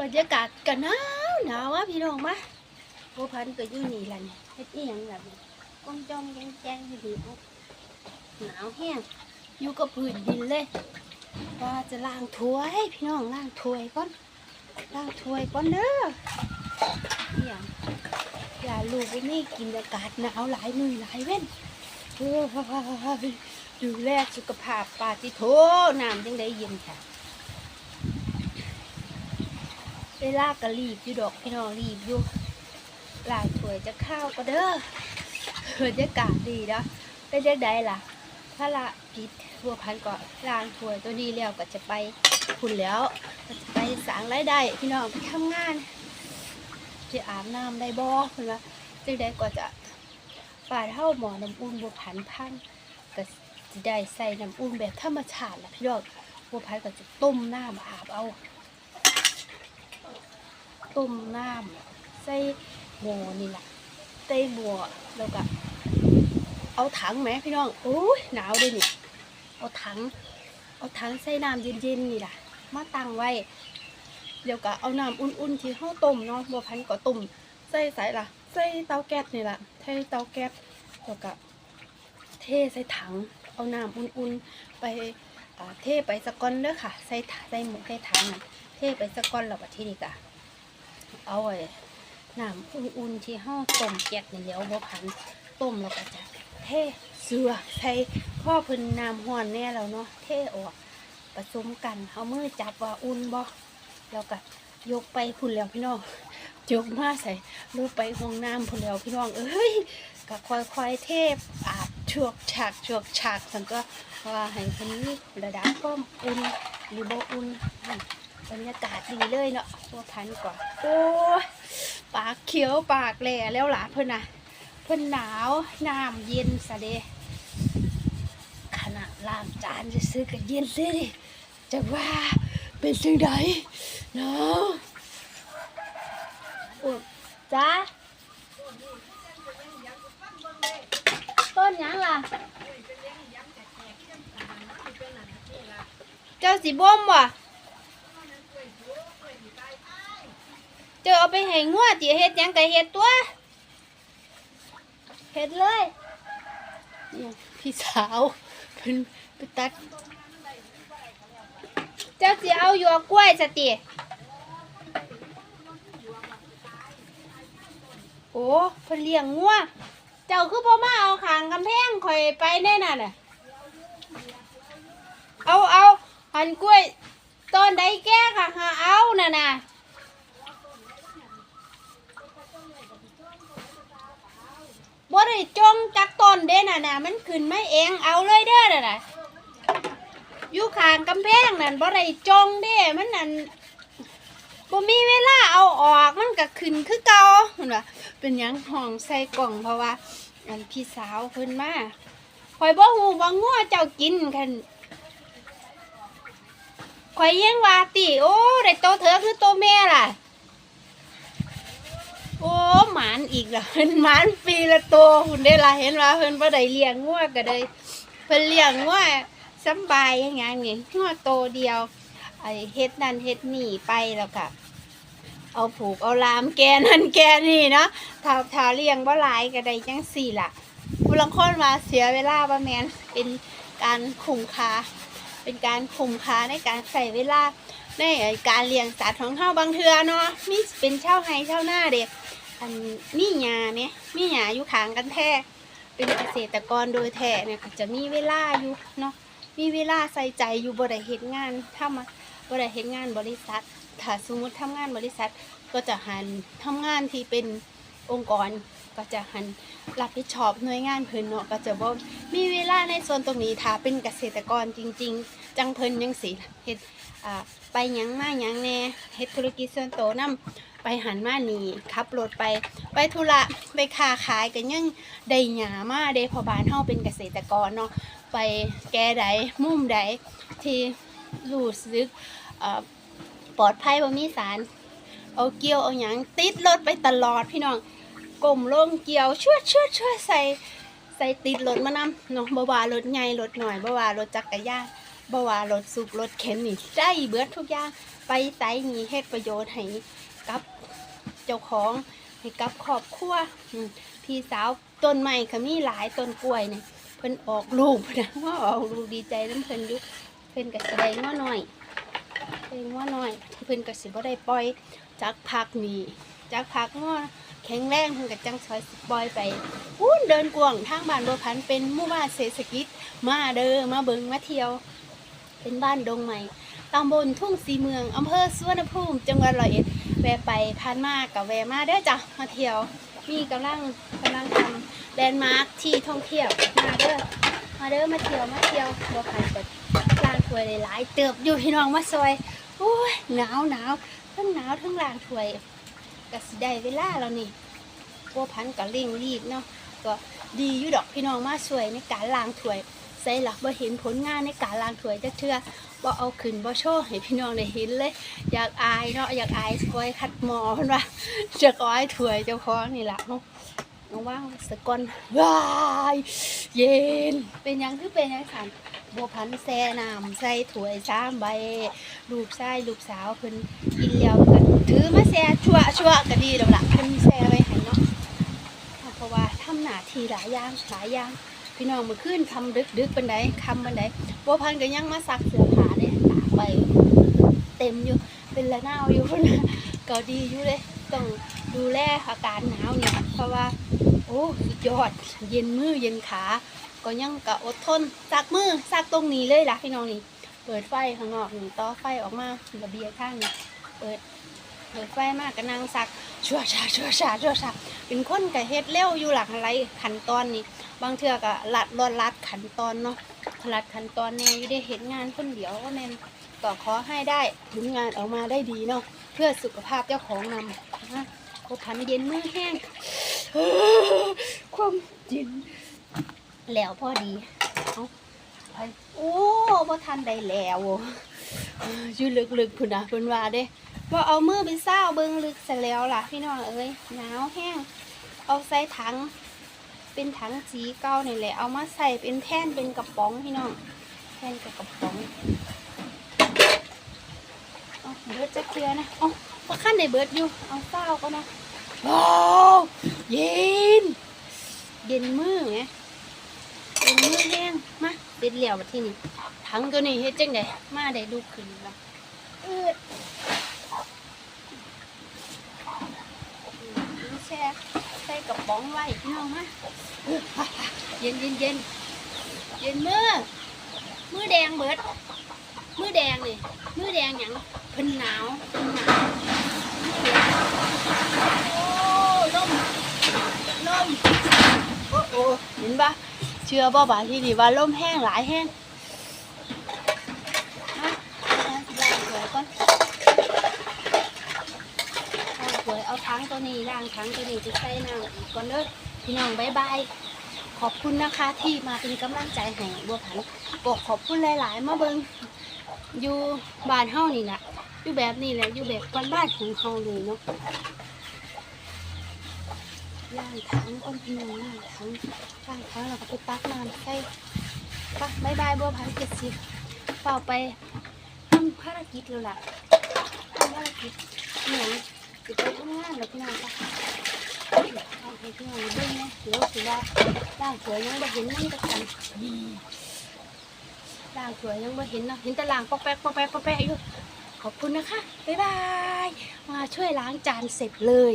บรรยากาศก็หนาวหนาวอะพี่น้องมาโบพันก็อยู่นี่แหละเนี่ยเฮ็ดอีหยังแบบนี้ก้มจอมแจงแจงอยู่ดีเอาหนาวแห้งอยู่กับพื้นดินเลยว่าจะล้างถ้วยพี่น้องล้างถ้วยก่อนล้างถ้วยก่อนเด้ออหย่างอย่าลูกไว้นี่กินอากาศหนาวหลายมือหลายเว้นดูแลสุขภาพปาติโถน้ำจังได้เย็นค่ะ เวลาก็รีบอยู่ดอกพี่น้องรีบอยู่หลายถวยจะข้าวก็เด้อบรรยากาศดีนะเป็นจังไดล่ะ ถ้าละปิดบัวพันก็ล้างถวยตัวนี้แล้วก็จะไปคุณแล้วก็จะไปสร้างรายได้พี่น้องไปทำงานจะอาบน้ำได้บ่เห็นว่าจังไดก็จะฝาดเท่าหมอน้ำอุ่นบัวพันพันก็จะได้ใส่น้ำอุ่นแบบธรรมชาติล่ะพี่น้องบัวพันก็จะต้มน้ำอาบเอา ต้มน้ำใส่หม้อนี่แหละใส่หม้อแล้วก็เอาถังไหมพี่น้องโอ้ยหนาวเลยนี่เอาถัง เอาถังใส่น้ำเย็นๆนี่แหละมาตั้งไว้ เดี๋ยวก็เอาน้ำอุ่นๆที่ห้าต้มเนาะบัวพันก็ต้มใส่ใส่ละใส่เตาแก๊สนี่แหละใส่เตาแก๊สแล้วก็เทใส่ถัง เอาน้ำอุ่นๆไปเทไปสกอนเด้อค่ะ ใส่ใส่หมูใส่ถังน่ะเทไปสกอนแล้วบัดที่นี้ก็ เอาไอ้น้ำอุ่นๆที่ห้าต้มแก๊สนี่เดี๋ยวบัวพันต้มแล้วก็จะเทเสือใส่พ่อพิ่นน้ำห้อนแน่แล้วเนาะเทออกผสมกันเอามือจับว่าอุ่นบ่แล้วก็ยกไปพุ่นแล้วพี่น้องยกมาใส่ลูไปห้องน้ำพุ่นแล้วพี่น้องเอ้ยก็ค่อยๆเทอาบชวกฉากชวกฉากสันก็ว่าให้คนนี้ระดับความอุ่นหรือบ่อุ่น บรรยากาศดีเลยเนาะตัวพันก่อนโอ้ปากเขียวปากแหล่แล้วหล่ะเพิ่นนะเพิ่อนหนาวน้ำเย็นสะเดขนาดล้างจานจะซื้อๆก็เย็นสิจะว่าเป็นจังไดเนาะจ้าต้นยังล่ะ เจ้าสีบ่มวะ เจ้าเอาไปให้งัวติเฮ็ดหยังก็เฮ็ดตัวเห็ดเลยเนี่ยพี่สาวเพิ่นไปตัด เจ้าสิเอาหยวกกล้วยสติโอ้เพิ่นเลี้ยงงัวเจ้าคือพ่อมาเอาขางกำแพงข่อยไปแน่น่ะน่ะเอาเอาหันกล้วยต้นใดแก้ค่ะหาเอาน่ะน่ะ บ่ได้จงจักต้นเด้น่ะน่ะมันขึ้นมาเองเอาเลยเด้อน่ะน่ะอยู่ข้างกำแพงนั่นบ่ได้จงเด้มันนั่นบ่มีเวลาเอาออกมันก็ขึ้นคือเก่าเห็นว่าเป็นหยังห้องใส่กล่องเพราะว่า อันพี่สาวเพิ่นมาข่อยบ่ฮู้ว่างัวเจ้ากินคันข่อยยังว่าติโอ้ได้โตเถอะคือโตแม่ล่ะ โอ้หมานอีกแล้วเพิ่นหมานปีละตัวคุณได้ละเห็นว่าเพิ่นบ่ได้เลี้ยงงัวก็ได้เพิ่นเลี้ยงงัวสำบายย่างงี้นี่งัวโตเดียวไอ้เฮ็ดนั่นเฮ็ดนี่ไปแล้วก็เอาผูกเอาลามแกนั่นแกนี่เนาะถ้าถ้าเลี้ยงบ่หลายก็ได้จังสี่ล่ะผู้ลังคนมาเสียเวลาบ่แม่นเป็นการคุ้มค่าเป็นการคุ้มค่าในการใช้เวลาในการเลี้ยงสัตว์ของเฮาบางเทือเนาะมีเป็นเช่าวไร่ชาวนาเด้ อันมีหยาเนี่ยมีหยาอยู่ขางกันแท้เป็นเกษตรกรโดยแท้เนี่ยก็จะมีเวลาอยู่เนาะมีเวลาใส่ใจอยู่บ่ได้เฮ็ดงานถ้ามาบ่ได้เฮ็ดงานบริษัท ถ้าสมมติทำงานบริษัทก็จะหันทำงานที่เป็นองค์กรก็จะหันรับผิดชอบหน่วยงานเพิ่นเนาะก็จะบ่มีเวลาในส่วนตรงนี้ถ้าเป็นเกษตรกรจริง ๆ จังเพิ่นยังสิเฮ็ดอ่าไปยังมายังแน่เฮ็ดธุรกิจส่วนตัวนํ ไปหันมานีขับรถไปไปธุระไปค้าขายกันยังได้หยามาเด้พอบานเฮาเป็นเกษตรกรเนาะไปแก่ใดมุมใดที่รู้สึกปลอดภัยบ่มีสาร เอาเกียวเอาหยังติดรถไปตลอดพี่น้องกลมลงเกียวช่วยช่วยช่วยใส่ใส่ติดรถมานำเนาะบ่ว่ารถใหญ่รถหน่อยบ่ว่ารถจักรยานบ่ว่ารถสุกรถเข็นนี่ได้เบิดทุกอย่างไปไสนี่เฮ็ดประโยชน์ให้ เจ้าของให้กับครอบครัวพี่สาวต้นใหม่ก็มีหลายต้นกล้วยเนี่ยเพิ่นออกลูกนะว่าออกลูกดีใจน้ำเพิ่นอยู่เพิ่นก็แสดงว่าน้อยแสดงว่าน้อยเพิ่นก็สิบ่ได้ปล่อยจากพักนี่จากพักง้อแข็งแรงเพิ่นก็จังซอยสิปล่อยไปอู้นเดินกวางทางบ้านบัวพันเป็นหมู่บ้านเศรษฐกิจมาเด้อมาเบิงมาเที่ยว เป็นบ้านดงใหม่ตำบลทุ่งสีเมืองอำเภอสุวรรณภูมิจังหวัดร้อยเอ็ด แวะไปผ่านมากกับแวะมาเด้อจ้ะมาเที่ยวมีกำลังกำลังทำแลนด์มาร์คที่ท่องเที่ยวมาเด้อมาเด้อมาเที่ยวมาเที่ยวบัวพันกับลางถวยหลายๆเติบอยู่พี่น้องมาซอยโอ้ยหนาวหนาวทั้งหนาวทั้งลางถวยก็สิได้เวลาแล้วนี่บัวพันกับเร่งรีบเนาะก็ดีอยู่ดอกพี่น้องมาช่วยในการล้างถ้วยใส่หลักบ่เห็นผลงานในการล้างถ้วยจักเทื่อ บ่เอาขึ้นบ่โชว์ให้พี่น้องได้เห็นเลย อยากอายเนาะอยากอายสกอยคัดหมอเพิ่นว่าจะก้อยถวยเจ้าของนี่ล่ะเนาะเอาว่างสะก่อนว้ายเย็น เป็นยังคือเป็นยังสันบัวพันแซ่น้ำใส่ถวยสามใบลูกชายลูกสาวเพิ่นกินแล้วก็ถือมาแซ่ชั่วชั่วก็ดีแล้วล่ะเพิ่นแซ่ไว้ให้เนาะเพราะว่าทำหน้าที่หลายอย่างหลายอย่าง พี่น้องมื่อคืนคำดึกดึกๆปันไดคำปันไดบัวพันธุ์ก็ยังมาซักเสื้อผ้าเนี่ยตากไป เต็มอยู่เป็นละนาวอยู่นะก็ดีอยู่เลยต้องดูแลอาการหนาวเนี่ยเพราะว่า โอ้สุดยอดเย็นมือเย็นขา ก็ยังกะอดทนซักมือซักตรงนี้เลยล่ะพี่น้องนี่เปิดไฟข้างนอกนี่ต่อไฟออกมาระเบียงข้างนี่เปิดเปิดไฟมากก็นั่งซักชัวชาชัวชาชัวชาเป็นคนก็เฮ็ดเร็วอยู่หลักอะไรขั้นตอนนี้บางเทือก็ลัดรอนลัดขันตอนเนาะลัดขันตอนแน่อยู่ได้เห็นงานคนเดียวก็แม่นก็ขอให้ได้ผลงานออกมาได้ดีเนาะเพื่อสุขภาพเจ้าของนำนะครบพันเย็นมือแห้งความเย็นแล้วพอดีเอาไปโอ้บ่ทันได้แล้วอยู่ลึกๆพุ่นนะพิ่นว่าเด้ว่าเอามือไปเศร้าเบิงลึกเสร็จแล้วล่ะพี่น้องเอ้ยหนาวแห้งเอาใส่ถัง เป็นถังสีเก่านี่แหละ เอามาใส่เป็นแท่นเป็นกระป๋องพี่น้อง แท่นกับกระป๋องเอาเบิร์ดจะเคลียร์นะเอาว่าขั้นในเบิร์ดอยู่ เอาเศร้าก็นะว้าวเย็น เย็นมือไงเย็นมือแห้งมาเด็ดเหลี่ยวมาที่นี่ถังตัวนี้เฮ็ดจังไดมาได้ดูขึ้นแล้วเออแช่ ใส่กระป๋องไว้พี่น้องฮะเย็นเย็นเย็นเย็นมือมือแดงเบิด มือแดงนี่มือแดงหยังเพิ่นหนาวเพิ่นหนาวโอ้ลมลมโอ้เห็นปะเชื่อบ่บ่าที่ดีว่าลมแห้งหลายแห้งมาเอาล้างถ้วยก่อน เอาสวยเอาทั้ง ตัวนี้ล่างทั้งตัวนี้จะใส่น้ำอีกก่อนเด้อพี่น้องบายบายขอบคุณนะคะที่มาเป็นกำลังใจให้บัวผันบอกขอบคุณหลายๆมาเบิงอยู่บ้านเฮานี่แหละอยู่แบบนี้แหละอยู่แบบบ้านๆของเฮาเลยเนาะล่างทั้งก้นพี่น้องล่างทั้งล่างทั้งเราก็ไปตักน้ำใส่ไปบายบายบัวผันเจ็ดสิบเปล่าไปทำภารกิจแล้วล่ะทำภารกิจเหมือน สิไปทำงานแล้วพี่น้องค่ะเอาให้พี่น้องเบิ่งนะเดี๋ยวสิว่าร่างสวยยังบ่เห็นมันก็กันร่างสวยยังบ่เห็นเนาะเห็นแต่ร่างปอกแป๊กปอกแป๊กปอกแป๊กอยู่ขอบคุณนะคะบ๊ายบายมาช่วยล้างจานเสร็จเลย